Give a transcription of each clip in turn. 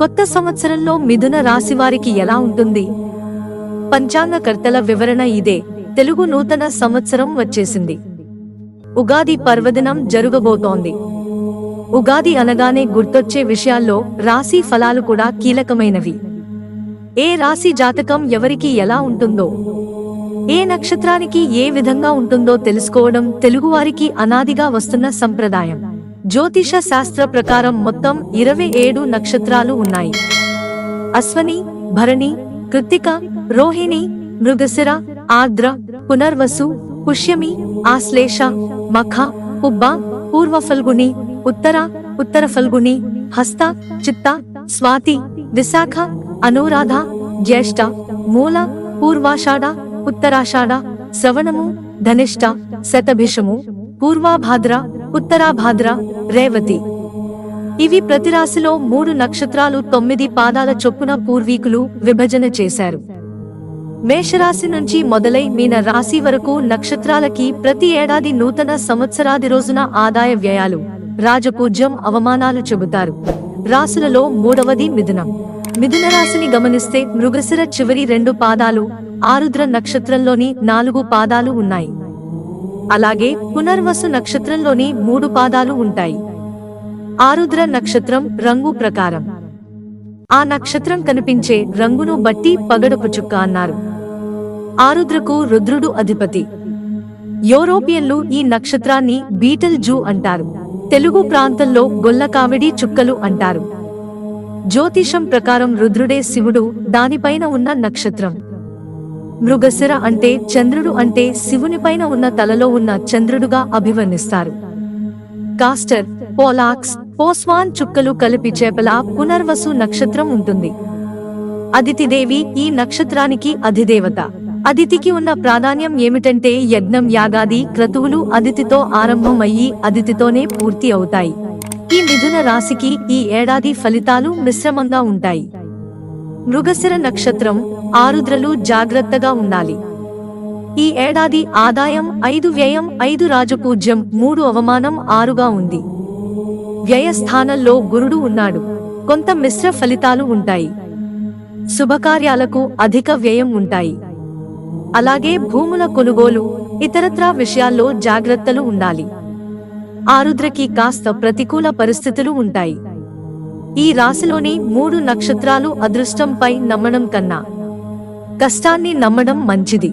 కొత్త సంవత్సరంలో మిథున రాశి వారికి ఎలా ఉంటుంది? పంచాంగకర్తల వివరణ ఇదే. తెలుగు నూతన సంవత్సరం వచ్చేసింది. ఉగాది పర్వదినం జరుగబోతోంది. ఉగాది అనగానే గుర్తొచ్చే విషయాల్లో రాశి ఫలాలు కూడా కీలకమైనవి. ఏ రాశి జాతకం ఎవరికి ఎలా ఉంటుందో? ఏ నక్షత్రానికి ఏ విధంగా ఉంటుందో తెలుసుకోవడం తెలుగువారికి అనాదిగా వస్తున్న సంప్రదాయం. జ్యోతిష శాస్త్ర ప్రకారం మొత్తం ఇరవై ఏడు నక్షత్రాలు ఉన్నాయి. అశ్వని భరణి కృత్తిక రోహిణి మృగశిర ఆర్ద్ర పునర్వసు పుష్యమి ఆశ్లేష మఖ పుబ్బ పూర్వ ఫల్గుని ఉత్తర ఉత్తర ఫల్గుని హస్త చిత్త స్వాతి విశాఖ అనురాధ జ్యేష్ఠ మూల పూర్వాషాఢ ఉత్తరాషాఢ శ్రవణము ధనిష్ట శతభిషము పూర్వాభాద్ర ఉత్తరాభాద్ర రేవతి. ఇవి ప్రతి రాశిలో మూడు నక్షత్రాలు తొమ్మిది పాదాల చొప్పున పూర్వీకులు విభజన చేశారు. మేషరాశి నుంచి మొదలై మీన రాశి వరకు నక్షత్రాలకి ప్రతి ఏడాది నూతన సంవత్సరాది రోజున ఆదాయ వ్యయాలు రాజపూజ్యం అవమానాలు చెబుతారు. రాశులలో మూడవది మిథునం. మిథున రాశిని గమనిస్తే మృగశిర చివరి రెండు పాదాలు ఆరుద్ర నక్షత్రంలోని నాలుగు పాదాలు ఉన్నాయి. అలాగే పునర్వసు నక్షత్రంలోని మూడు పాదాలు ఉంటాయి. ఆరుద్ర నక్షత్రం రంగు ప్రకారం. ఆ నక్షత్రం కనిపించే రంగును బట్టి పగడపు చుక్క అన్నారు. ఆరుద్రకు రుద్రుడు అధిపతి. యూరోపియన్లు ఈ నక్షత్రాన్ని బీటల్ జూ అంటారు. తెలుగు ప్రాంతంలో గొల్లకావిడి చుక్కలు అంటారు. జ్యోతిషం ప్రకారం రుద్రుడే శివుడు దానిపైన ఉన్న నక్షత్రం. మృగశిర అంటే చంద్రుడు అంటే శివునిపైన ఉన్న తలలో ఉన్న చంద్రుడుగా అభివర్ణిస్తారు. కాస్టర్ పోలాక్స్ పోస్వాన్ చుక్కలు కలిపి చేపల పునర్వసు నక్షత్రం ఉంటుంది. అదితిదేవి ఈ నక్షత్రానికి అధిదేవత. అదితికి ఉన్న ప్రాధాన్యం ఏమిటంటే యజ్ఞం యాగాది క్రతువులు అదితితో ఆరంభమయ్యి అదితితోనే పూర్తి అవుతాయి. ఈ మిథున రాశికి ఈ ఏడాది ఫలితాలు మిశ్రమంగా ఉంటాయి. మృగశిర నక్షత్రం ఆరుద్రలు జాగ్రత్తగా ఉండాలి. ఈ ఏడాది ఆదాయం ఐదు వ్యయం ఐదు రాజపూజ్యం మూడు అవమానం ఆరుగా ఉంది. వ్యయస్థానంలో గురుడు ఉన్నాడు. కొంత మిశ్ర ఫలితాలు ఉంటాయి. శుభకార్యాలకు అధిక వ్యయం ఉంటాయి. అలాగే భూముల కొనుగోలు ఇతరత్రా విషయాల్లో జాగ్రత్తలు ఉండాలి. ఆరుద్రకి కాస్త ప్రతికూల పరిస్థితులు ఉంటాయి. ఈ రాశిలోని మూడు నక్షత్రాలు అదృష్టంపై నమ్మడం కన్నా కష్టాన్ని నమ్మడం మంచిది.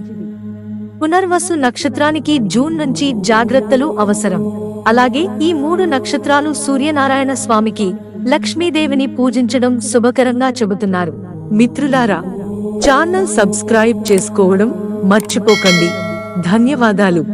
పునర్వసు నక్షత్రానికి జూన్ నుంచి జాగ్రత్తలు అవసరం. అలాగే ఈ మూడు నక్షత్రాలు సూర్యనారాయణ స్వామికి లక్ష్మీదేవిని పూజించడం శుభకరంగా చెబుతున్నారు. మిత్రులారా ఛానల్ సబ్స్క్రైబ్ చేసుకోవడం మర్చిపోకండి. ధన్యవాదాలు.